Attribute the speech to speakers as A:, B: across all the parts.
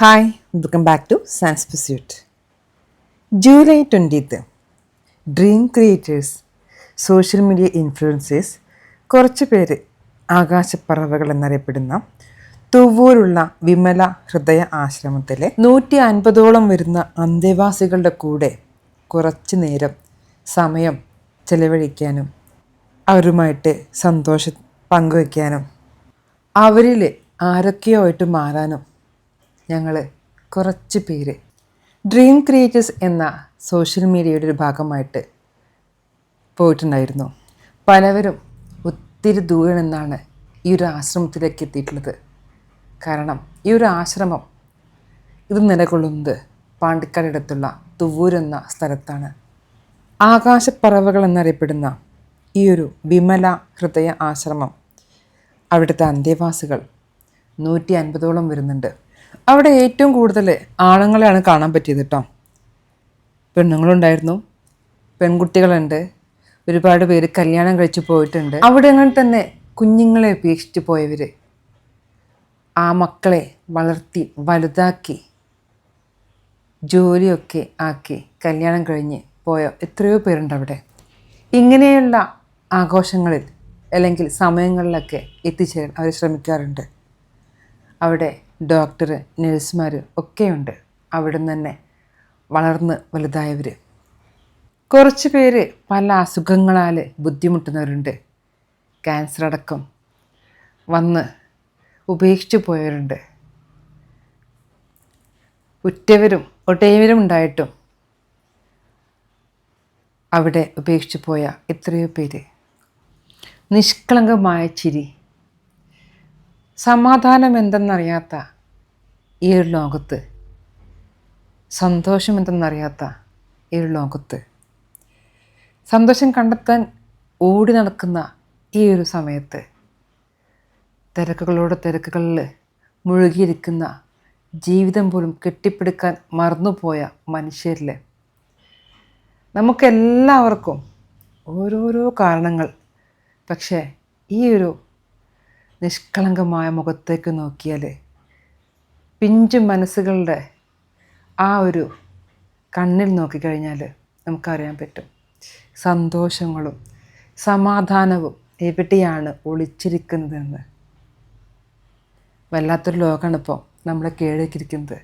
A: Hi welcome back to science pursuit July twentieth dream creators social media influencers കുറച്ച് പേര് ആകാശപ്പറവകൾ എന്നറിയപ്പെടുന്ന തുവ്വൂരുള്ള വിമല ഹൃദയ ആശ്രമത്തിലെ നൂറ്റി അൻപതോളം വരുന്ന അന്തേവാസികളുടെ കൂടെ കുറച്ച് നേരം സമയം ചെലവഴിക്കാനും അവരുമായിട്ട് സന്തോഷം പങ്കുവയ്ക്കാനും അവരിൽ ആരൊക്കെയോ ആയിട്ട് മാറാനും ഞങ്ങൾ കുറച്ച് പേര്. ഡ്രീം ക്രിയേറ്റേഴ്സ് എന്ന സോഷ്യൽ മീഡിയയുടെ ഒരു ഭാഗമായിട്ട് പോയിട്ടുണ്ടായിരുന്നു. പലവരും ഒത്തിരി ദൂരെ നിന്നാണ് ഈ ഒരു ആശ്രമത്തിലേക്ക് എത്തിയിട്ടുള്ളത്. കാരണം ഈ ഒരു ആശ്രമം ഇത് നിലകൊള്ളുന്നത് പാണ്ടിക്കാടടുത്തുള്ള തുവൂർ എന്ന സ്ഥലത്താണ്. ആകാശപ്പറവകൾ എന്നറിയപ്പെടുന്ന ഈ ഒരു വിമല ഹൃദയ ആശ്രമം അവിടുത്തെ അന്തേവാസികൾ നൂറ്റി അൻപതോളം വരുന്നുണ്ട്. അവിടെ ഏറ്റവും കൂടുതൽ ആണുങ്ങളെയാണ് കാണാൻ പറ്റിയത് കേട്ടോ പെണ്ണുങ്ങളുണ്ടായിരുന്നു. പെൺകുട്ടികളുണ്ട്. ഒരുപാട് പേര് കല്യാണം കഴിച്ചു പോയിട്ടുണ്ട്. അവിടെ അങ്ങനെ തന്നെ കുഞ്ഞുങ്ങളെ ഉപേക്ഷിച്ച് പോയവർ ആ മക്കളെ വളർത്തി വലുതാക്കി ജോലിയൊക്കെ ആക്കി കല്യാണം കഴിഞ്ഞ് പോയ എത്രയോ പേരുണ്ട് അവിടെ. ഇങ്ങനെയുള്ള ആഘോഷങ്ങളിൽ അല്ലെങ്കിൽ സമയങ്ങളിലൊക്കെ എത്തിച്ചേരാൻ അവർ ശ്രമിക്കാറുണ്ട്. അവിടെ ഡോക്ടർ നഴ്സുമാർ ഒക്കെയുണ്ട്. അവിടെ തന്നെ വളർന്ന് വലുതായവർ കുറച്ച് പേര് പല അസുഖങ്ങളാൽ ബുദ്ധിമുട്ടുന്നവരുണ്ട്. ക്യാൻസർ അടക്കം വന്ന് ഉപേക്ഷിച്ചു പോയവരുണ്ട്. ഉറ്റവരും ഒട്ടേവരും ഉണ്ടായിട്ടും അവിടെ ഉപേക്ഷിച്ചു പോയ എത്രയോ പേര്. നിഷ്കളങ്കമായ ചിരി സമാധാനം എന്തെന്നറിയാത്ത ഈ ഒരു ലോകത്ത് സന്തോഷം എന്തെന്നറിയാത്ത ഈ ഒരു ലോകത്ത് സന്തോഷം കണ്ടെത്താൻ ഓടി നടക്കുന്ന ഈ ഒരു സമയത്ത് തിരക്കുകളോട് തിരക്കുകളിൽ മുഴുകിയിരിക്കുന്ന ജീവിതം പോലും കെട്ടിപ്പിടിക്കാൻ മറന്നുപോയ മനുഷ്യരിൽ നമുക്കെല്ലാവർക്കും ഓരോരോ കാരണങ്ങൾ. പക്ഷേ ഈ ഒരു നിഷ്കളങ്കമായ മുഖത്തേക്ക് നോക്കിയാൽ പിഞ്ചു മനസ്സുകളുടെ ആ ഒരു കണ്ണിൽ നോക്കിക്കഴിഞ്ഞാൽ നമുക്കറിയാൻ പറ്റും. സന്തോഷങ്ങളും സമാധാനവും എവിടെയാണ് ഒളിച്ചിരിക്കുന്നതെന്ന്. വല്ലാത്തൊരു ലോകമാണ് ഇപ്പോൾ നമ്മളെ കീഴേക്കിരിക്കുന്നത്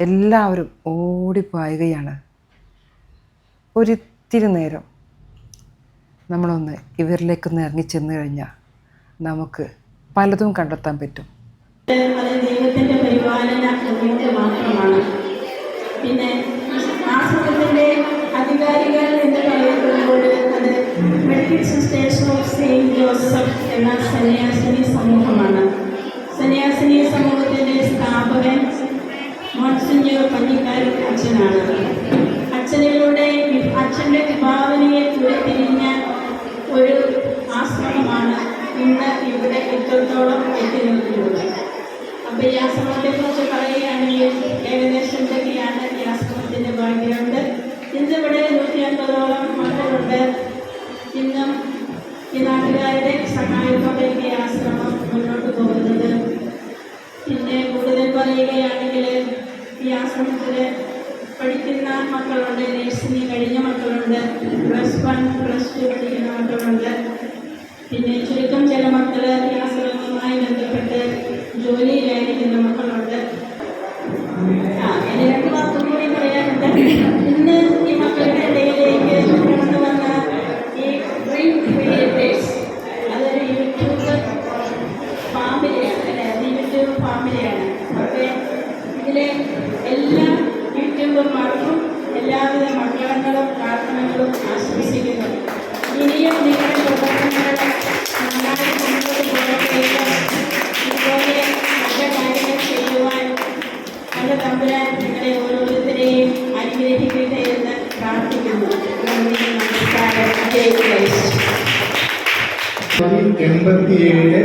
A: എല്ലാവരും ഓടിപ്പായുകയാണ്. ഒരിത്തിരി നേരം നമ്മളൊന്ന് ഇവരിലേക്കൊന്ന് ഇറങ്ങി ചെന്ന് കഴിഞ്ഞാൽ നമുക്ക് പലതും കണ്ടെത്താൻ പറ്റും.
B: പിന്നെ എന്ന് സമൂഹമാണ്. സ്ഥാപകൻ അച്ഛനാണ്. അച്ഛനിലൂടെ അച്ഛന്റെ വിഭാവനയെ ഉരുത്തിരിഞ്ഞ ഒരു ആശ്രമമാണ് ഇന്ന് ഇവിടെ എത്രത്തോളം എത്തി നിൽക്കുന്നത് അപ്പോൾ ഈ ആശ്രമത്തെ കുറിച്ച് പറയുകയാണെങ്കിൽ ഏകദേശം ഇതൊക്കെയാണ് ഈ ആശ്രമത്തിന്റെ ബാക്ക്ഗ്രൗണ്ട്. ഇന്ന് ഇവിടെ നൂറ്റി അൻപതോളം മക്കളുണ്ട്. ഇന്നും ഈ നാട്ടുകാരുടെ സഹായത്തോടെ ഈ ആശ്രമം മുന്നോട്ട് പോകുന്നത്. പിന്നെ കൂടുതൽ പറയുകയാണെങ്കിൽ ഈ ആശ്രമത്തിൽ പഠിക്കുന്ന മക്കളുണ്ട് നഴ്സിംഗ് കഴിഞ്ഞ മക്കളുണ്ട് പ്ലസ് വൺ പ്ലസ് ടു പഠിക്കുന്ന മക്കളുണ്ട്.
C: എൺപത്തിയേഴ്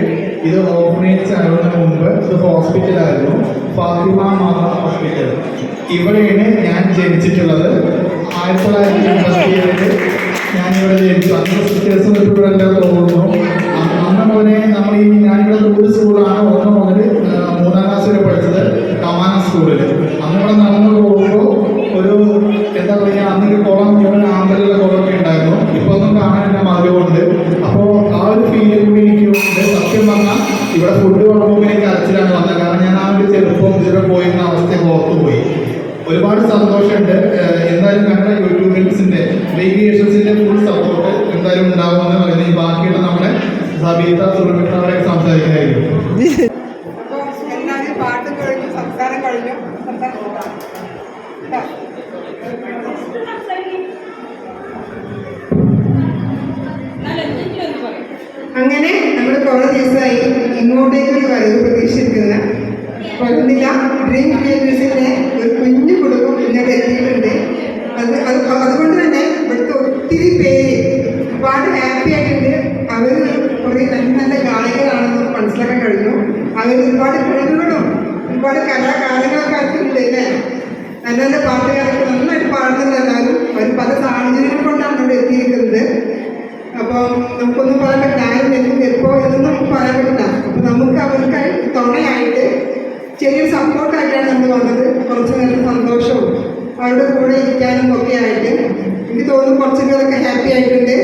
C: ഇത് ഓപ്പറേറ്റ് ആകുന്ന മുമ്പ് ഇത് ഹോസ്പിറ്റലായിരുന്നു. ഫാത്തിമ മാത ഹോസ്പിറ്റൽ. ഇവിടെയാണ് ഞാൻ ജനിച്ചിട്ടുള്ളത്. ആയിരത്തി തൊള്ളായിരത്തി എൺപത്തി ഏഴിൽ ഇവിടെ ജനിച്ചു. അന്ന് സിസ്റ്റേഴ്സ് ഇവിടെ തോന്നുന്നു അന്ന് മുതലേ നമ്മൾ ഈ ഞാനിവിടെ ഒരു സ്കൂളാണ്. ഒന്ന് മുതൽ മൂന്നാം ക്ലാസ് വരെ പഠിച്ചത് ഓഫീസിലൂടെ പോയിരുന്ന അവസ്ഥയൊക്കെ ഓർത്തുപോയി ഒരുപാട് സന്തോഷമുണ്ട് ഏഹ് എന്തായാലും ഞങ്ങളുടെ യൂട്യൂബ് മിൽസിന്റെ വേരിയേഷൻസിന്റെ ഫുൾ സപ്പോർട്ട് എന്തായാലും ഉണ്ടാകുമെന്ന് പറയുന്നത് ഈ ബാക്കിയുള്ള നമ്മുടെ
D: പാട്ട് സംസാരം. അങ്ങനെ നമ്മൾ കുറേ ദിവസമായി ഇങ്ങോട്ടേക്ക് വരവ് പ്രതീക്ഷിക്കുന്ന വരുന്നില്ല ഡ്രീം ക്രിയേറ്റേഴ്സിന്റെ ഒരു കുഞ്ഞു കുടുംബം ഇന്നലെ എത്തിയിട്ടുണ്ട് അത് അത് അതുകൊണ്ട് തന്നെ ഇവിടുത്തെ ഒത്തിരി പേര് ഒരുപാട് ഹാപ്പി ആയിട്ടുണ്ട്. അവർ കുറേ നല്ല നല്ല ഗായകരാണെന്ന് മനസ്സിലാക്കാൻ കഴിഞ്ഞു. അങ്ങനെ ഒരുപാട് കഴിവുകളും ഒരുപാട് കലാകാരങ്ങളൊക്കെ ആയിട്ടുണ്ട് അല്ലേ? നല്ല നല്ല പാട്ടുകാരൊക്കെ നന്നായിട്ട് പാടുന്നുണ്ട് എല്ലാവരും. അവർ പല സാഹചര്യങ്ങൾ കൊണ്ടാണ് ഇവിടെ എത്തിയിരിക്കുന്നത്. അപ്പോൾ നമുക്കൊന്നും പറയാൻ പറ്റില്ല. ആരും എപ്പോ എപ്പോൾ എന്നൊന്നും പറയാൻ പറ്റില്ല. അപ്പോൾ നമുക്ക് അവർക്ക് തുണയായിട്ട് ചെറിയൊരു സപ്പോർട്ടായിട്ടാണ് നമ്മൾ വന്നത്. കുറച്ച് നേരം സന്തോഷവും അവരുടെ കൂടെ ഇരിക്കാനും ഒക്കെ ആയിട്ട്. എനിക്ക് തോന്നുന്നു കുറച്ച് പേരൊക്കെ ഹാപ്പി ആയിട്ടുണ്ട്.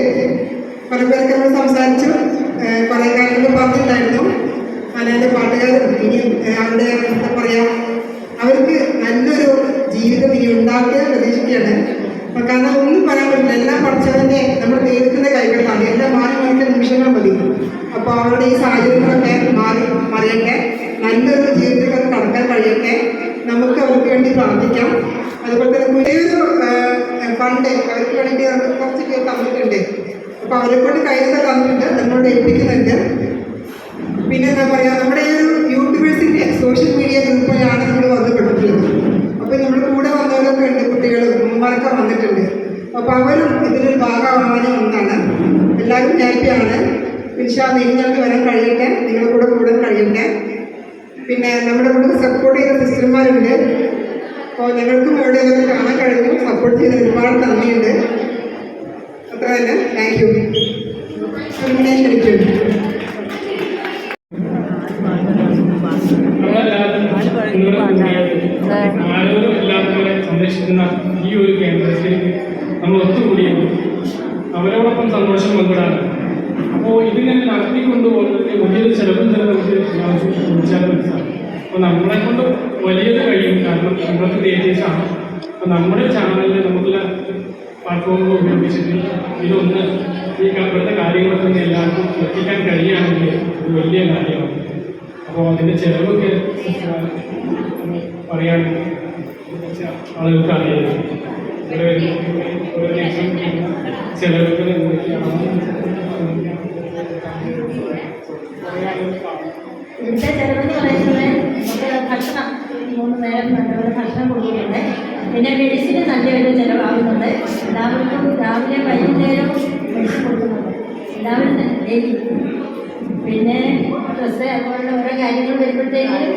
D: കുറേ പേരൊക്കെ നമ്മൾ സംസാരിച്ചു. കുറേ കാര്യങ്ങൾ പറഞ്ഞിട്ടുണ്ടായിരുന്നു. അല്ലാതെ പാട്ടുകാർ ഇനി അവരുടെ എന്താ പറയുക അവർക്ക് നല്ലൊരു ജീവിതം ഇനി ഉണ്ടാക്കിയാൽ പ്രതീക്ഷിക്കുകയാണ്. കാരണം ഒന്നും പറയാൻ പറ്റില്ല. എല്ലാം പഠിച്ചവന്റെ നമ്മൾ ദൈവത്തിന്റെ കൈകളിലാണ് എല്ലാം മാറി മാറ്റ നിമിഷങ്ങൾ മതി. അപ്പൊ അവരുടെ ഈ സാഹചര്യങ്ങളൊക്കെ മാറി മറിയട്ടെ നല്ലൊരു ജീവിതത്തിലേക്ക് കടക്കാൻ കഴിയട്ടെ. നമുക്ക് അവർക്ക് വേണ്ടി പ്രാർത്ഥിക്കാം. അതുപോലെ തന്നെ പുതിയൊരു ഫണ്ട് അവർക്ക് വേണ്ടി അവർക്ക് കുറച്ച് തന്നിട്ടുണ്ട്. അപ്പൊ അവരെ കൊണ്ട് കയ്യിൽ തന്നിട്ടുണ്ട് നമ്മളോട് ഏൽപ്പിക്കുന്നുണ്ട്. പിന്നെ എന്താ പറയാ നമ്മുടെ ഈ ഒരു യൂട്യൂബേഴ്സിന്റെ സോഷ്യൽ മീഡിയ ഗ്രൂപ്പിലാണ് നമ്മൾ ബന്ധപ്പെട്ടിട്ടുള്ളത് അപ്പൊ നമ്മൾ കൂടെ വന്നവരൊക്കെ ഉണ്ട് കുട്ടികളും ഉമ്മമാരൊക്കെ വന്നിട്ടുണ്ട്. അപ്പൊ അവരും ഇതിനൊരു ഭാഗമാവാനും ഒന്നാണ്. എല്ലാവരും ഹാപ്പിയാണ് ഇൻഷാ നിങ്ങൾക്ക് വരാൻ കഴിയട്ടെ. നിങ്ങളുടെ കൂടെ കൂടാൻ കഴിയട്ടെ. പിന്നെ നമ്മുടെ കൂടെ സപ്പോർട്ട് ചെയ്ത സിസ്റ്റർമാരുണ്ട് അപ്പോൾ ഞങ്ങൾക്കും ഇവരെ കാണാൻ കഴിഞ്ഞു. സപ്പോർട്ട് ചെയ്ത് ഒരുപാട് നന്ദിയുണ്ട്. തന്നെ താങ്ക് യു
E: നിങ്ങളുടെ കൂടിയത് ആരോഗ്യം എല്ലാവരും സംരക്ഷിക്കുന്ന ഈ ഒരു കേന്ദ്രത്തിൽ നമ്മൾ ഒത്തുകൂടിയത് അവരോടൊപ്പം സന്തോഷം പങ്കിടാണ് അപ്പോൾ ഇതിങ്ങനെ നടത്തിക്കൊണ്ടുപോകുന്നതിന് വലിയൊരു ചെലവും തന്നെ നമുക്ക് ചോദിച്ചാൽ മനസ്സിലാവും അപ്പോൾ നമ്മളെ കൊണ്ട് വലിയത് കഴിയും. കാരണം നമ്മളൊക്കെ ക്രിയേറ്റീവ്സാണ് അപ്പോൾ നമ്മുടെ ചാനലിൽ നമുക്കുള്ള പ്ലാറ്റ്ഫോമുകൾ ഉപയോഗിച്ചിട്ട് ഇതൊന്ന് ഈ ഇവിടുത്തെ കാര്യങ്ങളൊക്കെ ഒന്ന് എല്ലാവർക്കും എത്തിക്കാൻ കഴിയുകയാണെങ്കിൽ ഒരു വലിയ കാര്യമാണ്. അപ്പോൾ അതിന്റെ ചിലവൊക്കെ പറയുകയാണെങ്കിൽ ആളുകൾക്ക് അറിയാം ഇവിടെ ചിലവുകൾ
F: ഇവിടുത്തെ ചെലവെന്ന് പറയുന്നത് നമുക്ക് ഭക്ഷണം മൂന്ന് നേരം നല്ലപോലെ ഭക്ഷണം കൊടുക്കുന്നുണ്ട് പിന്നെ മെഡിസിന് നല്ലൊരു ചിലവാകുന്നുണ്ട് എല്ലാവർക്കും രാവിലെ വൈകുന്നേരം മെഡിസിൻ കൊടുക്കുന്നുണ്ട്. എല്ലാവരും ഡെയിലി പിന്നെ ഡ്രസ്സ് അതുപോലുള്ള ഓരോ കാര്യങ്ങൾ വരുമ്പോഴത്തേക്കും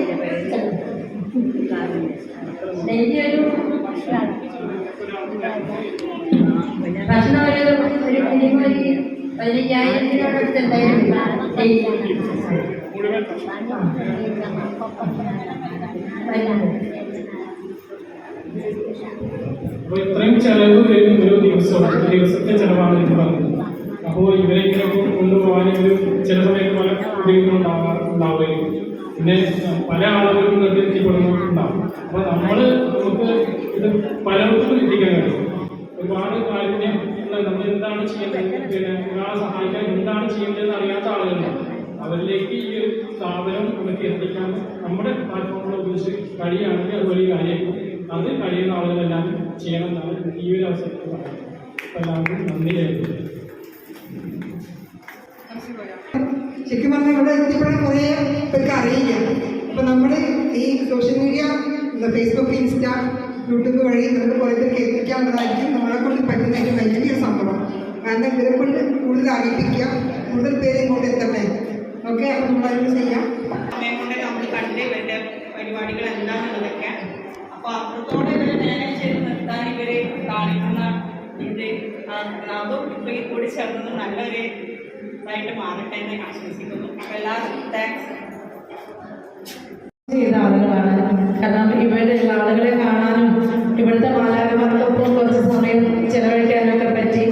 F: ഡെയിലി ഒരു ഭക്ഷണം ഒരു ഒരു മിനിമം പതിനയ്യായിരത്തിനോടടുത്ത് എന്തായാലും ഡെയിലി.
E: അപ്പോൾ ഇത്രയും ചെലവ് വരും ഒരു ദിവസം ഒരു ദിവസത്തെ ചെലവാണ് എനിക്ക് പറഞ്ഞത്. അപ്പോൾ ഇവരെ ഇങ്ങനെ ഒരു ചില സമയത്ത് പല ബുദ്ധിമുട്ടുണ്ടാവാ ഉണ്ടാവുകയും പിന്നെ പല ആളുകൾക്കും ഇത് എത്തിപ്പെടുന്നുണ്ടാവും അപ്പോൾ നമ്മൾ നമുക്ക് ഇത് പലർക്കും എത്തിക്കാൻ കഴിയും. ഒരുപാട് കാര്യം നമ്മൾ എന്താണ് ചെയ്യേണ്ടത്? പിന്നെ ഒരാളെ സഹായിക്കാൻ എന്താണ് ചെയ്യേണ്ടതെന്ന് അറിയാത്ത ആളുകളുണ്ട്. അവരിലേക്ക് ഈ ഒരു സ്ഥാപനം നമുക്ക് എത്തിക്കാൻ നമ്മുടെ പ്ലാറ്റ്ഫോമുകൾ ഉപയോഗിച്ച് കഴിയുകയാണെങ്കിൽ അത് വലിയ കാര്യമായിരിക്കും അത് കഴിയുന്ന ആളുകളെല്ലാം ചെയ്യണം എന്നാണ് ഈ ഒരു അവസരത്തിൽ പറയുന്നത്. അപ്പോൾ എല്ലാവർക്കും നന്ദി രേഖപ്പെടുത്തുന്നു.
D: ശരിക്കും പറഞ്ഞാൽ ഇവിടെ എത്തിപ്പെടാൻ കുറേ പേർക്ക് അറിയില്ല. അപ്പൊ നമ്മൾ ഈ social media Facebook insta YouTube വഴി നമുക്ക് കുറേ പേർക്ക് എത്തിക്കാനുള്ളതായിരിക്കും നമ്മളെ കൊണ്ട് പറ്റുന്ന ഏറ്റവും വലിയ സംഭവം. കാരണം ഇവരെ കൊണ്ട് കൂടുതൽ അറിയിപ്പിക്കുക കൂടുതൽ പേര് ഇങ്ങോട്ട് എത്തണേ ഓക്കെ അപ്പൊ നമ്മൾ അതിന് ചെയ്യാം
B: നമ്മൾ കണ്ട് ഇവരുടെ പരിപാടികൾ എന്താണെന്നുള്ളതൊക്കെ അപ്പോൾ അത്രത്തോടെ ഇവരെ മാനേജ് ചെയ്ത് നിർത്താൻ ഇവരെ കാണിക്കുന്ന ഇത് അതും ഇപ്പോൾ ഈ കൂടി ചേർന്നത് നല്ലൊരു ഇതായിട്ട് മാറട്ടെ എന്ന് ആശംസിക്കുന്നു. അപ്പോൾ എല്ലാവർക്കും താങ്ക്സ്
G: ചെയ്ത ആളുകളാണ്. കാരണം ഇവിടെയുള്ള ആളുകളെ കാണാനും ഇവിടുത്തെ മാലാകമാർക്കൊപ്പം കുറച്ച് സമയം ചെലവഴിക്കാനൊക്കെ പറ്റി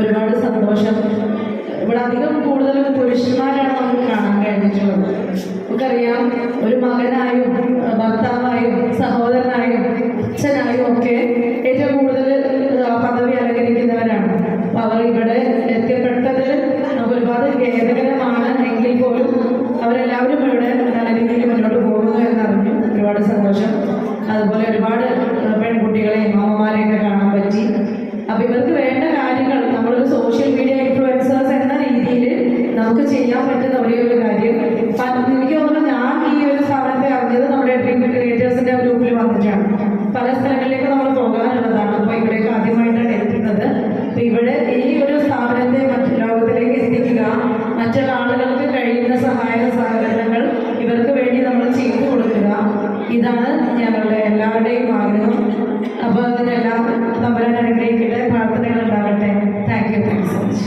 G: ഒരുപാട് സന്തോഷം. ഇവിടെ അധികം കൂടുതലും പുരുഷന്മാരാണ് നമുക്ക് കാണാൻ കഴിഞ്ഞിട്ടുള്ളത്. നമുക്കറിയാം ഒരു മകനായും ഭർത്താവായും സഹോദരനായും അച്ഛനായും ഒക്കെ ഏറ്റവും കൂടുതൽ പദവി അലങ്കരിക്കുന്നവരാണ്. അപ്പൊ അവർ ഇവിടെ എത്തിപ്പെട്ടത് നമുക്ക് ഒരുപാട് ഖേദകരമാണ്. എങ്കിൽ പോലും അവരെല്ലാവരും ഇവിടെ നല്ല രീതിയിൽ മുന്നോട്ട് പോകുന്നു എന്നറിഞ്ഞു. ഒരുപാട് സന്തോഷം. അതുപോലെ മറ്റുള്ള കഴിയുന്ന സഹായ സഹകരണങ്ങൾ ഇവർക്ക് വേണ്ടി നമ്മൾ ചെയ്തു കൊടുക്കുക. ഇതാണ് ഞങ്ങളുടെ എല്ലാവരുടെയും ആഗ്രഹം. അപ്പോൾ അതിനെല്ലാം തമ്പരാൻ അനുഗ്രഹിക്കട്ടെ. പ്രാർത്ഥനകൾ ഉണ്ടാകട്ടെ. Thank you thank so much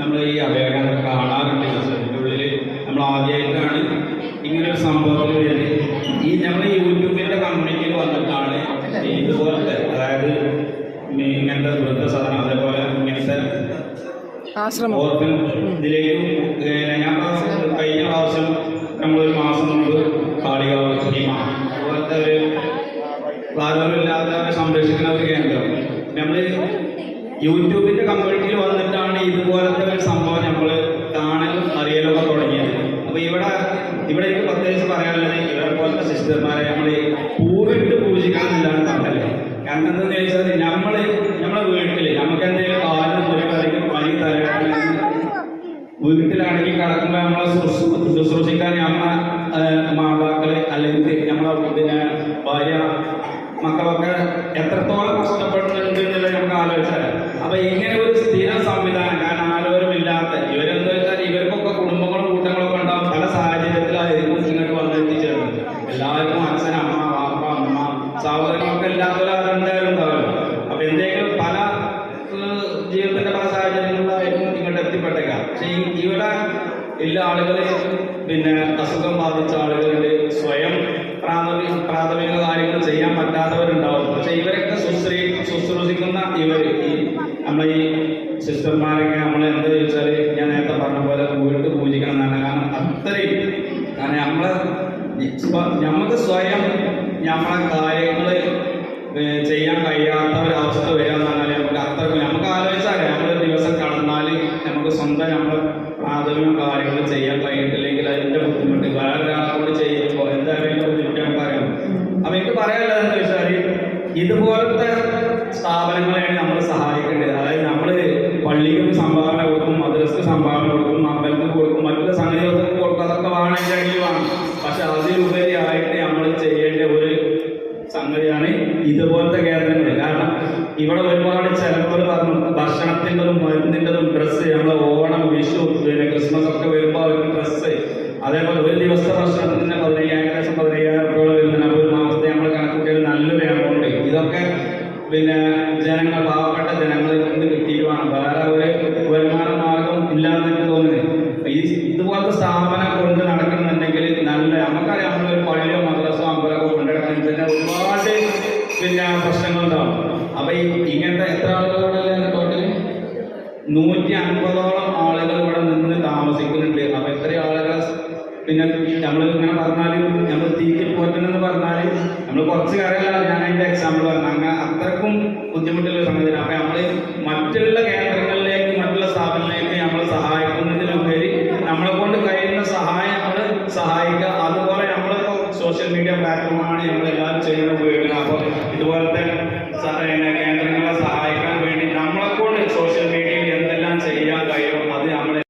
H: നമ്മൾ ഈ അഭയകേന്ദ്രം കാണാറുണ്ട് ഇതിന്റെ ഉള്ളിൽ നമ്മൾ ആദ്യമായിട്ടാണ് ഇങ്ങനെ ഒരു സംഭവത്തിൽ വരുന്നത്. ഈ നമ്മൾ യൂട്യൂബിന്റെ കമ്മ്യൂണിറ്റിയിൽ വന്നിട്ടാണ് ഇതുപോലത്തെ അതായത് ഈ ഇങ്ങനത്തെ വൃദ്ധസദനം അതേപോലെ ഇങ്ങനത്തെ
A: ആശ്രമം.
H: ഓർഫൻ ഇതിലേക്കും ഞാൻ കഴിഞ്ഞ പ്രാവശ്യം നമ്മളൊരു മാസം മുമ്പ് കാളികാവ് ഭീമ അതുപോലത്തെ ഒരു പ്രാധാന്യമില്ലാത്തവരെ സംരക്ഷിക്കുന്ന ഒരു കേന്ദ്രം. നമ്മൾ യൂട്യൂബിന്റെ കമ്മ്യൂണിറ്റിയിൽ വന്നിട്ടാണ് ഇതുപോലത്തെ ഒരു സംഭവം നമ്മൾ കാണലും അറിയലൊക്കെ തുടങ്ങിയത്. അപ്പൊ ഇവിടെ ഇവിടെ എനിക്ക് പ്രത്യേകിച്ച് പറയാനുള്ളത് ഇവരെ പോലത്തെ സിസ്റ്റർമാരെ നമ്മൾ പൂവിട്ട് പൂജിക്കാന്നില്ലാണ് പറഞ്ഞല്ലേ കാരണം എന്താണെന്ന് ചോദിച്ചാൽ നമ്മൾ നമ്മളെ വീട്ടിൽ നമുക്ക് എന്തെങ്കിലും കാലം ഒരു കറിക്ക് പനി തലവേദന വീട്ടിലാണെങ്കിൽ കിടക്കുമ്പോൾ നമ്മളെ ശുശ്രൂ- ശുശ്രൂഷിക്കാൻ നമ്മളെ മാതാക്കളെ അല്ലെങ്കിൽ നമ്മളെ പിന്നെ ഭാര്യ മക്കളൊക്കെ എത്രത്തോളം കഷ്ടപ്പെടുന്നുണ്ട് എന്നുള്ളത് നമുക്ക് ആലോചിച്ചാൽ അപ്പൊ ഇങ്ങനെ ഒരു സ്ഥിര സംവിധാനം സിസ്റ്റർമാരൊക്കെ നമ്മൾ എന്താ ചോദിച്ചാൽ ഞാൻ നേരത്തെ പറഞ്ഞ പോലെ വീട്ട് പൂജിക്കണം എന്നാണ്. കാരണം അത്രയും കാരണം നമ്മളെ നമുക്ക് സ്വയം നമ്മളെ കാര്യങ്ങൾ ചെയ്യാൻ കഴിയാത്ത ഒരവസ്ഥ വരിക എന്ന് നമുക്ക് അത്രക്കും നമുക്ക് ആലോചിച്ചാലേ നമ്മൾ ദിവസം കടന്നാൽ നമുക്ക് സ്വന്തം നമ്മൾ പ്രാഥമിക കാര്യങ്ങൾ ചെയ്യാൻ കഴിയിട്ടില്ലെങ്കിൽ അതിന്റെ ബുദ്ധിമുട്ട്. വേറൊരാളോട് ചെയ്യുമ്പോൾ എന്തായാലും ബുദ്ധിമുട്ടാൻ അറിയാം അപ്പൊ എനിക്ക് പറയാനുള്ളത് എന്താ വെച്ചാൽ ഇതുപോലത്തെ സ്ഥാപനങ്ങളെയാണ് നമ്മൾ സഹായിക്കേണ്ടത്. അതായത് നമ്മൾ പള്ളിക്ക് സംഭാവന കൊടുക്കും മദ്രസക്ക് സംഭാവന കൊടുക്കും അമ്പലത്തിന് കൊടുക്കും മറ്റുള്ള സംഗതികൾക്ക് കൊടുക്കും. അതൊക്കെ വേണമെങ്കിൽ അടിയിൽ വേണം പക്ഷെ അതിലുപരിയായിട്ട് നമ്മൾ ചെയ്യേണ്ട ഒരു സംഗതിയാണ് ഇതുപോലത്തെ കേന്ദ്രങ്ങൾ. കാരണം ഇവിടെ ഒരുപാട് ചിലവുകൾ പറഞ്ഞു ഭക്ഷണത്തിന്റെതും മരുന്നിന്റെതും ഡ്രസ്സ് നമ്മളെ ഓണം വിഷു പിന്നെ ക്രിസ്മസ് ഒക്കെ വരുമ്പോൾ അവർക്ക് ഡ്രസ്സ് അതേപോലെ ഒരു ദിവസത്തെ ഭക്ഷണത്തിന് തന്നെ പതിനയ്യായിരം ഏകദേശം പതിനയ്യായിരം രൂപ വരുന്നുണ്ട് അപ്പോൾ ഒരു മാസത്തെ നമ്മൾ കണക്കൂട്ടിയാൽ നല്ലൊരു എമൗണ്ട് ഇതൊക്കെ പിന്നെ ജനങ്ങൾ പാവപ്പെട്ട ജനങ്ങളിൽ നിന്ന് കിട്ടിയിട്ട് വേണം വേറെ ഒരു വരുമാന മാർഗം ഇല്ലാന്ന് എനിക്ക് തോന്നുന്നത് ഈ ഇതുപോലത്തെ സ്ഥാപനം കൊണ്ട് നടക്കണമെന്നുണ്ടെങ്കിൽ നല്ല നമുക്കറിയാം നമ്മളൊരു പള്ളിയോ മദ്രസോ അമ്പലമോ കൊണ്ടുനടക്കണമെങ്കിൽ തന്നെ ഒരുപാട് പിന്നെ പ്രശ്നങ്ങളുണ്ടാവും അപ്പൊ ഈ ഇങ്ങനത്തെ എത്ര ആളുകളുടെ ടോട്ടൽ നൂറ്റി അൻപതോളം ആളുകൾ ഇവിടെ നിന്ന് താമസിക്കുന്നുണ്ട് അപ്പൊ എത്ര ആളുകൾ പിന്നെ നമ്മൾ ഇങ്ങനെ പറഞ്ഞാൽ നമ്മൾ തീറ്റി പോറ്റെന്ന് പറഞ്ഞാൽ നമ്മൾ കുറച്ച് കാര്യമല്ല ഞാൻ അതിന്റെ എക്സാമ്പിൾ പറഞ്ഞു അങ്ങനെ അത്രക്കും ബുദ്ധിമുട്ടുള്ള സംഗതിയാണ് അപ്പൊ നമ്മൾ മറ്റുള്ള കേന്ദ്രങ്ങളിലേക്ക് മറ്റുള്ള സ്ഥാപനങ്ങളിലേക്ക് നമ്മൾ സഹായിക്കുന്നതിലുപരി നമ്മളെ കൊണ്ട് കഴിയുന്ന സഹായം നമ്മൾ സഹായിക്കുക. അതുപോലെ നമ്മളിപ്പോൾ സോഷ്യൽ മീഡിയ പ്ലാറ്റ്ഫോമാണ് നമ്മൾ